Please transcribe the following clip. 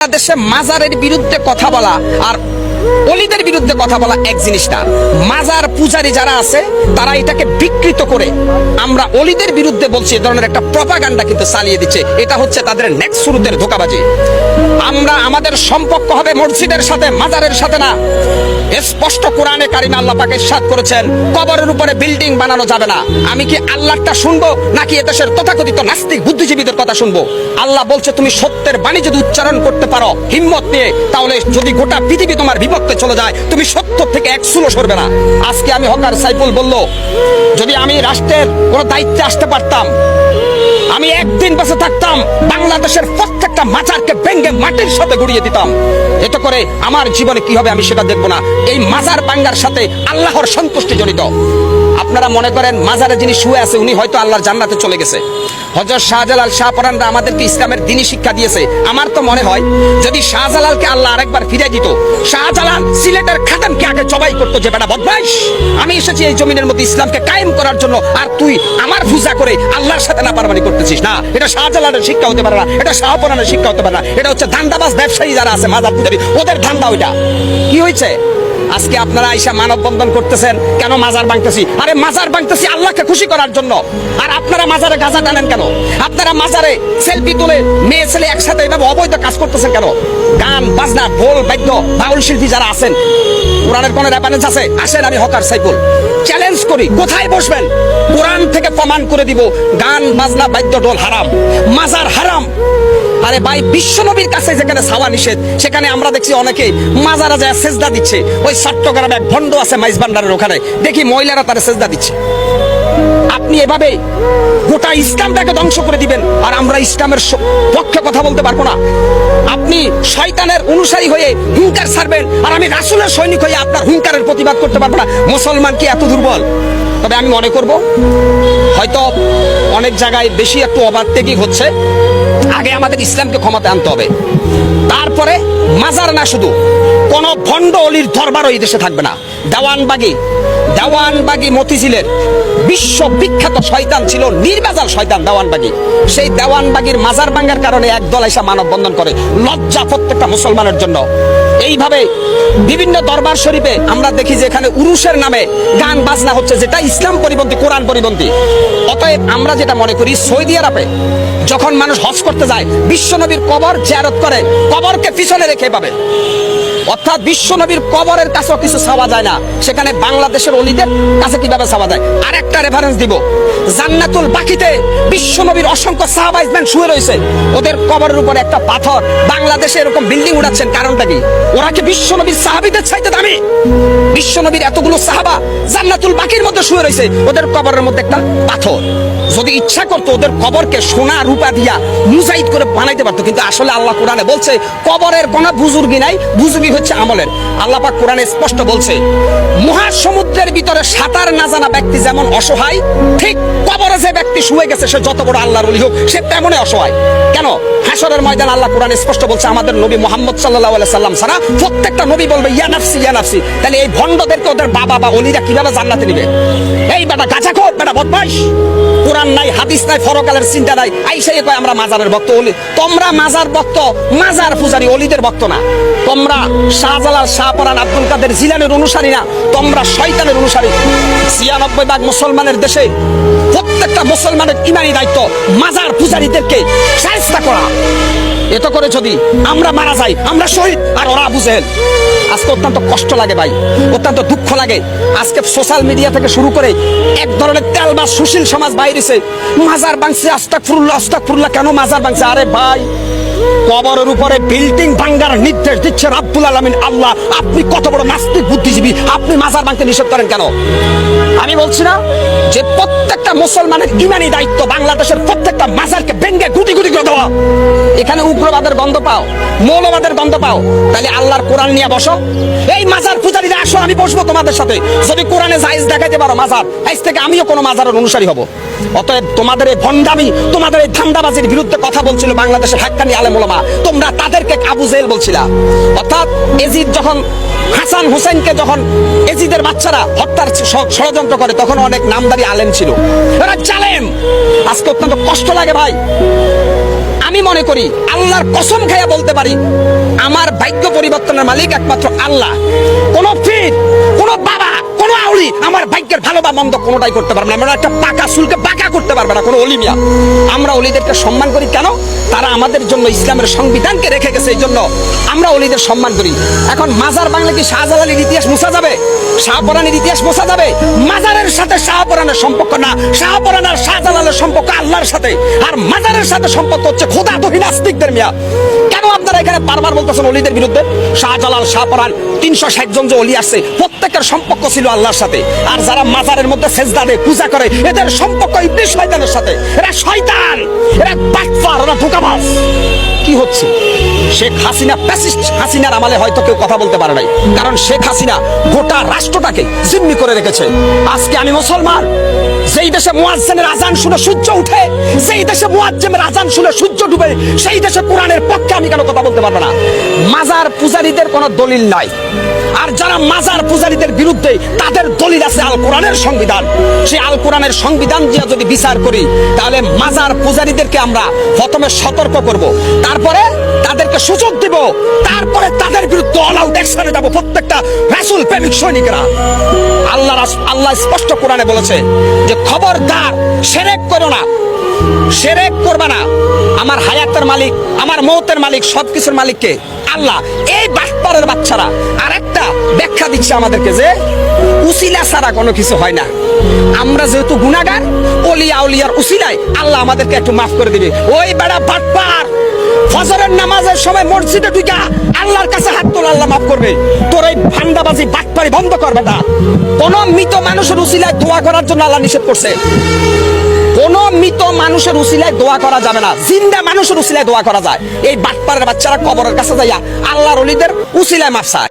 বাংলাদেশে মাজারের বিরুদ্ধে কথা বলা আর অলিদের বিরুদ্ধে কথা বলা এক জিনিস না। মাজার পূজারী যারা আছে, তারা এটাকে বিকৃত করে আমরা অলিদের বিরুদ্ধে বলছি, এ ধরনের একটা প্রপাগান্ডা কিন্তু চালিয়ে দিচ্ছে। এটা হচ্ছে তাদের নেক্সট শুরুতের ধোকাবাজি। আমরা আমাদের সম্পর্ক হবে মসজিদের সাথে, মাজারের সাথে না। স্পষ্ট কোরআনে কারিমে আল্লাহ পাকে সাত করেছেন, কবরের উপরে বিল্ডিং বানানো যাবে না। আমি কি আল্লাহটা শুনব, নাকি এদেশের তথাকথিত নাস্তিক, বুদ্ধিজীবীদের কথা শুনব? আল্লাহ বলছে, তুমি সত্যের বাণী যদি উচ্চারণ করতে পারো, হিম্মত নিয়ে, তাহলে যদি গোটা পৃথিবী তোমার বিপক্ষে চলে যায়, তুমি সত্য থেকে এক সুলো সরবে না। আজকে আমি হকার সাইফুল বলল, যদি আমি রাষ্ট্রের কোনো দায়িত্বে আসতে পারতাম আমি একদিন বেঁচে থাকতাম, বাংলাদেশের প্রত্যেকটা মাজারকে ভেঙ্গে মাটির সাথে গুড়িয়ে দিতাম। এতে করে আমার জীবনে কি হবে আমি সেটা দেখব না। এই মাজার বাঙ্গার সাথে আল্লাহর সন্তুষ্টি জড়িত। আপনারা মনে করেন মাজারে যিনি শুয়ে আছে, উনি হয়তো আল্লাহর জান্নাতে চলে গেছে। হজরত শাহজালাল শাহপরানরা আমাদেরকে ইসলামের দিনই শিক্ষা দিয়েছে। আমার তো মনে হয়, যদি শাহজালালকে আল্লাহ আরেকবার ফিরে দিত, শাহজালাল সিলেটের খাতামকে আগে জবাই করতো যে, বেটা, বদমাইশ! আমি এসেছি এই জমিনের মধ্যে ইসলামকে কায়েম করার জন্য, আর তুই আমার পূজা করে আল্লাহর সাথে না পারমানি করতেছিস? না, এটা শাহজালালের শিক্ষা হতে পারে না, এটা শাহপরানের শিক্ষা হতে পারে না। এটা হচ্ছে ধান্দাবাজ ব্যবসায়ী যারা আছে, মাজার ওদের ধান্দা ওইটা। কি হয়েছে? আজকে আপনারা আইসা মানববন্ধন করতেছেন, কেন মাজার ভাঙতেছি? আরে মাজার ভাঙতেছি আল্লাহকে খুশি করার জন্য। আর আপনারা মাজারে গাজা টানেন কেন? আপনারা মাজারে সেলফি তুলে মেয়ে ছেলে একসাথে এভাবে অবৈধ কাজ করতেছেন কেন? গান, বাজনা, ঢোল, বাদ্য, বাউল শিল্পী যারা আছেন, কোরআনের কোন রেফারেন্স আছে? আসেন আমি হকার সাইফুল। চ্যালেঞ্জ করি, কোথায় বসবেন? কোরআন থেকে প্রমাণ করে দিব, গান, বাজনা, বাদ্য, ঢোল হারাম। মাজার হারাম। আরে ভাই, বিশ্বনবীর কাছে যেখানে ছাওয়া নিষেধ, সেখানে আমরা দেখছি অনেকে মাজারা সেজদা দিচ্ছে। ওই চট্টগ্রামে এক ভণ্ড আছে মাইজ ভান্ডারের ওখানে। দেখি মহিলারা তারা সেজদা দিচ্ছে। আপনি এভাবে গোটা ইসলামটাকে ধ্বংস করে দিবেন, আর আমরা ইসলামের পক্ষে কথা বলতে পারব না। আপনি শয়তানের অনুসারী হয়ে হুঙ্কার ছাড়বেন, আর আমি রাসুলের সৈনিক হয়ে আপনার হুঙ্কারের প্রতিবাদ করতে পারব না। মুসলমান কি এত দুর্বল? তবে আমি মনে করব, হয়তো অনেক জায়গায় বেশি একটু অবাত্তেকি হচ্ছে। আগে আমাদের ইসলামকে ক্ষমতা আনতে হবে। তারপরে মাজার না শুধু, কোন ভণ্ড অলির দরবারও এই দেশে থাকবে না। দেওয়ানবাগি দেওয়ানবাগি মতিঝিলের বিশ্ব বিখ্যাত শয়তান ছিল, নির্বাজাল শয়তান দেওয়ানবাগি। সেই দেওয়ানবাগির মাজার ভাঙ্গার কারণে একদল এসে মানববন্ধন করে, লজ্জা প্রত্যেকটা মুসলমানের জন্য। এইভাবে বিভিন্ন দরবার শরীফে আমরা দেখি যে এখানে উরুষের নামে গান বাজনা হচ্ছে, যেটা ইসলাম পরিপন্থী কোরআন পরিপন্থী অতএব আমরা যেটা মনে করি, সৌদি আরবে যখন মানুষ হজ করতে যায় বিশ্বনবীর কবর জিয়ারত করে, কবরকে পিছনে রেখে পাবে। অর্থাৎ বিশ্বনবীর কবরের কাছেও কিছু চাওয়া যায় না। সেখানে বাংলাদেশের অলিদের কাছে কীভাবে চাওয়া যায়? আর একটা রেফারেন্স দিব। জান্নাতুল বাকিতে বিশ্বনবীর অসংখ্য সাহাবাইজম্যান শুয়ে রয়েছে। ওদের কবরের উপরে একটা পাথর। বাংলাদেশে এরকম বিল্ডিং উড়াচ্ছেন, কারণটা কি? ওরা কি বিশ্বনবীর সাহাবিদের চাইতে দামি? বিশ্বনবীর এতগুলো সাহাবা জান্নাতুল বাকির মধ্যে শুয়ে রয়েছে, ওদের কবরের মধ্যে একটা পাথর। যদি ইচ্ছা করতো ওদের কবরকে সোনা রূপা দিয়া মুজাইদ করে বানাইতে পারতো, কিন্তু আসলে আল্লাহ কোরআনে বলছে, কবরের কোনো বুজুর্গি নাই বুজুর্গি হচ্ছে আমলের। আল্লাহ পাক কোরআনে স্পষ্ট বলছে, মহাসমুদ্রের ভিতরে সাঁতার না জানা ব্যক্তি যেমন অসহায়, ঠিক কবরে যে ব্যক্তি শুয়ে গেছে, সে যত বড় আল্লাহর ওলি হোক, সে তেমনই অসহায়। কেন? হাসরের ময়দান আল্লাহ কোরআনে স্পষ্ট বলছে, আমাদের নবী মোহাম্মদ সাল্লাহ সাল্লাম সারা প্রত্যেকটা নবী বলবে, ইয়া নাফসি ইয়া নাফসি। তাহলে এই ভণ্ডদেরকে ওদের বাবা বা অলিরা কীভাবে জান্নাতে নিবে? এই বেটা গাছাখোর বেটা বদমাইশ। কোরআন নাই, হাদিস নাই, ফরকালের চিন্তা নাই। আইসাই কয়, আমরা মাজারের ভক্ত অলি তোমরা মাজার ভক্ত, মাজার পূজারী অলিদের ভক্ত না। তোমরা শাহজালাল, শাহপরান, আব্দুল কাদের জিলানের অনুসারী না। তোমরা শয়তানের অনুসারী। ছিয়ানব্বই ভাগ মুসলমানের দেশে প্রত্যেকটা মুসলমানের ইমানি দায়িত্ব মাজার পূজারীদেরকে সাহস্তা করা। এত করে যদি আমরা মারা যাই, আমরা শহীদ, আর ওরা বুঝেন আজকে অত্যন্ত কষ্ট লাগে ভাই, অত্যন্ত দুঃখ লাগে। আজকে সোশ্যাল মিডিয়া থেকে শুরু করে এক ধরনের তেল বা সুশীল সমাজ বাইরেছে। মাজার বাংছে আস্তাক ফুরুল্লা আস্তাক ফুরুল্লা কেন মাজার বাংছে আরে ভাই কবরের উপরে বিল্ডিং ভাঙ্গার নির্দেশ দিচ্ছেন রাব্বুল আলামিন। আল্লাহ, আপনি কত বড় নাস্তিক বুদ্ধিজীবী, আপনি মাজার ভাঙতে নিষেধ করেন কেন? আমি বলছি না যে প্রত্যেকটা মুসলমানের ইমানি দায়িত্ব বাংলাদেশের প্রত্যেকটা মাজারকে ভেঙ্গে গুটি গুটি করে দেওয়া। এখানে উগ্রবাদের গন্ধ পাও, মৌলবাদের গন্ধ পাও, তাহলে আল্লাহর কোরআন নিয়ে বসো। এই মাজার পূজারীরা আসো, আমি বসবো তোমাদের সাথে। যদি কোরআনে জায়েজ দেখাইতে পারো মাজার আজ থেকে আমিও কোনো মাজারের অনুসারী হব। অতএব তোমাদের এই ভণ্ডামি, তোমাদের এই ধান্দাবাজির বিরুদ্ধে কথা বলছিল বাংলাদেশের হাক্কানি আলেমুলামা তোমরা তাদেরকে আবু জেল বলছিলা। অর্থাৎ এজিদ যখন হাসান হুসেনকে যখন এজিদের বাচ্চারা হত্যার ষড়যন্ত্র করে, তখন অনেক নামদারি আলেম ছিল। আজকে অত্যন্ত কষ্ট লাগে ভাই। আমি মনে করি আল্লাহর কসম খাইয়া বলতে পারি, আমার ভাগ্য পরিবর্তনের মালিক একমাত্র আল্লাহ। কোনো ফিট বা মন্দ কোনোটাই করতে পারবে না। আমরা একটা পাকা চুলকে বাঁকা করতে পারবে না, কোনো অলিমিয়া। আমরা অলিদেরকে সম্মান করি কেন? তারা আমাদের জন্য ইসলামের সংবিধানকে রেখে গেছে, এই জন্য আমরা অলিদের সম্মান করি। এখন মাজার বাংলা কি শাহজালালের ইতিহাস মুছা যাবে? শাহপরানের ইতিহাস মুছা যাবে? মাজারের সাথে শাহপরানের সম্পর্ক না শাহপরান আর শাহজালালের সম্পর্ক আল্লাহর সাথে। আর মাজারের সাথে সম্পর্ক হচ্ছে খোদা তহিন আস্তিকদের মিয়া। কেন আপনারা এখানে বারবার বলতেছেন অলিদের বিরুদ্ধে। শাহজালাল শাহপরান তিনশো ষাট জন যে অলি আসছে প্রত্যেকের সম্পর্ক ছিল আল্লাহর সাথে। আর যারা মাজারের মধ্যে সেজদা দেয়, পূজা করে, এদের সম্পর্ক ইবলিশ শয়তানের সাথে। এরা শয়তান! এরা বাচ্চা এরা ধোকাবাজ। কি হচ্ছে? শেখ হাসিনা প্যাসিস্ট হাসিনার আমলে হয়তো কেউ কথা বলতে পারে নাই। কারণ শেখ হাসিনা গোটা রাষ্ট্রটাকে জিম্মি করে রেখেছে। আজকে আমি মুসলমান, যেই দেশে মুয়াজ্জিনের আজান শুনে সূর্য উঠে, যেই দেশে মুয়াজ্জিমের আজান শুনে সূর্য ডুবে, সেই দেশে কোরআনের পক্ষে আমি কেন কথা বলতে পারব না? মাজার পূজারীদের কোনো দলিল নাই। আর যারা মাজার পূজারীদের বিরুদ্ধে তাদের দলিল আছে আল কোরআনের সংবিধান। সেই আল কোরআনের সংবিধান দিয়ে যদি বিচার করি, তাহলে মাজার পূজারীদেরকে আমরা প্রথমে সতর্ক করব। তারপরে তাদেরকে সুযোগ দিব। তারপরে তাদের বিরুদ্ধে অল আউট অ্যাকশনে যাব প্রত্যেকটা রাসূল প্রেমিক সৈনিকরা। আল্লাহ আল্লাহ স্পষ্ট কোরআনে বলেছে যে খবরদার সেরেক করো না, সেরেক করবা না। আমার হায়াতের মালিক, আমার মৌতের মালিক, সবকিছুর মালিককে আল্লাহ এই বাটপারের বাচ্চারা আর একটা ব্যাখ্যা দিচ্ছে আমাদেরকে যে উসিলা ছাড়া কোনো কিছু হয় না। আমরা যেহেতু গুনাগার অলিয়া উলিয়ার উসিলায় আল্লাহ আমাদেরকে একটু মাফ করে দিবে। ওই বেড়া বাটপার! ফজরের নামাজের সময় মসজিদে ঢুকা আল্লাহর কাছে হাত তোলা, আল্লাহ মাফ করবে। তোর এই ভান্ডাবাজি বাটপারি বন্ধ করবে না। কোন মৃত মানুষের উসিলায় দোয়া করার জন্য আল্লাহ নিষেধ করছে। কোন মৃত মানুষের উসিলায় দোয়া করা যাবে না। জিন্দা মানুষের উসিলায় দোয়া করা যায়। এই বাটপারের বাচ্চারা কবরের কাছে যাইয়া আল্লাহর অলিদের উসিলায় মাফ চায়।